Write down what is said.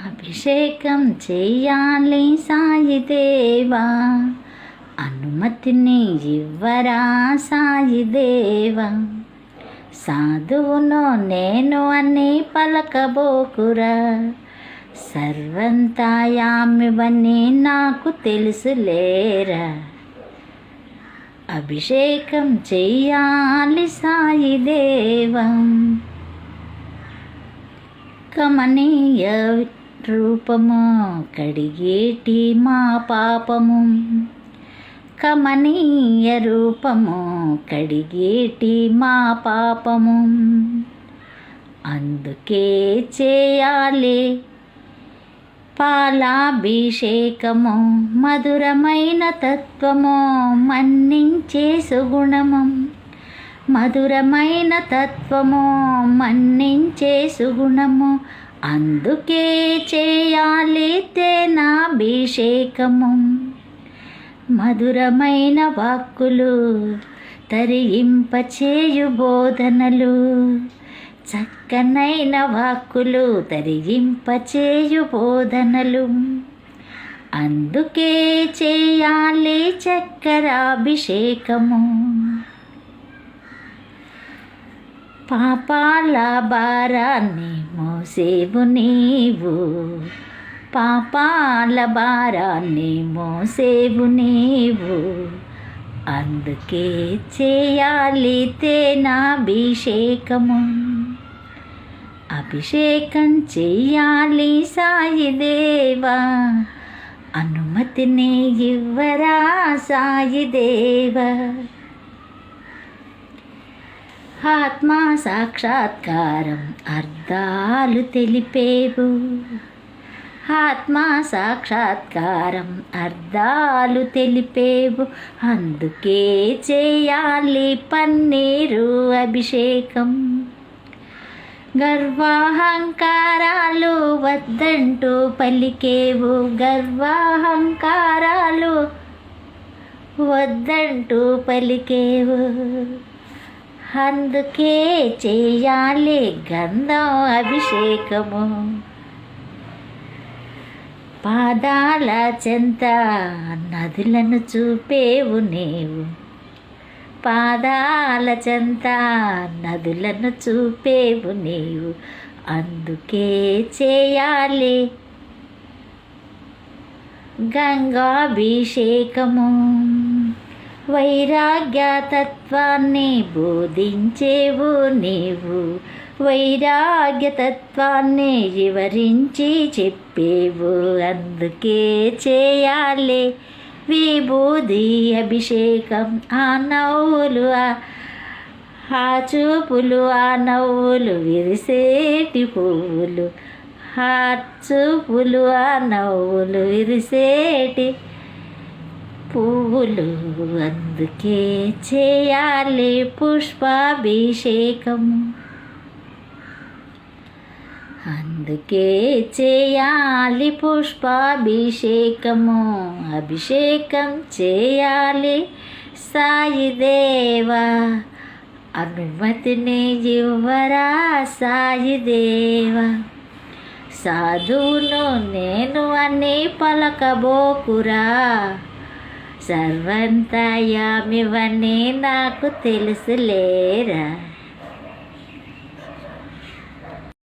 అభిషేకం చేయాలి సాయి దేవా. అనుమతిని ఇవ్వరా సాయి దేవా. సాధువును నేను అని పలకబోకురా. సర్వంతాయామివని నాకు తెలుసులేరా. అభిషేకం చెయ్యాలి సాయిదేవం కమనీయ రూపము కడిగేటి మా పాపము. కమనీయ రూపము కడిగేటి మా పాపము. అందుకే చేయాలి పాలాభిషేకము మధురమైన తత్వము మన్నించే సుగుణము. మధురమైన తత్వము మన్నించే సుగుణము అందుకే చేయాలి తేనాభిషేకము. మధురమైన వాక్కులు తరింపచేయు బోధనలు. చక్కనైన వాక్కులు తరింపచేయు బోధనలు. అందుకే చేయాలి చక్కరాభిషేకము. పాపాల భారాన్ని మోసేవు నీవు. పాపాల భారాన్ని మోసేవు నీవు. అందుకే చేయాలి తేనాభిషేకము. అభిషేకం చేయాలి సాయిదేవా అనుమతిని ఇవ్వరా సాయిదేవా ఆత్మా సాక్షాత్కారం అర్థాలు తెలిపేవు. ఆత్మా సాక్షాత్కారం అర్థాలు తెలిపేవు. అందుకే చేయాలి పన్నీరు అభిషేకం. గర్వాహంకారాలు వద్దంటూ పలికేవు. గర్వాహంకారాలు వద్దంటూ పలికేవు. అందుకే చేయాలి గంధం అభిషేకము పాదాల చెంత నదులను చూపేవు నీవు. పాదాల చెంత నదులను చూపేవు నీవు. అందుకే చేయాలి గంగాభిషేకము. వైరాగ్య తత్వాన్ని బోధించేవు నీవు. వైరాగ్య తత్వాన్ని వివరించి చెప్పేవు. అందుకే చేయాలి విభూది అభిషేకం. ఆ నవ్వులు ఆ చూపులు ఆ నవ్వులు విరిసేటి పువ్వులు. ఆ చూపులు ఆ నవ్వులు విరిసేటి పువ్వులు అందుకే చేయాలి పుష్పాభిషేకము అందుకే చేయాలి పుష్పాభిషేకము. అభిషేకం చేయాలి సాయిదేవా అనుమతిని ఇవ్వరా సాయిదేవా సాధువును నేను అని పలకబోకురా. సర్వంతయామివన్నీ నాకు తెలుసులేరా?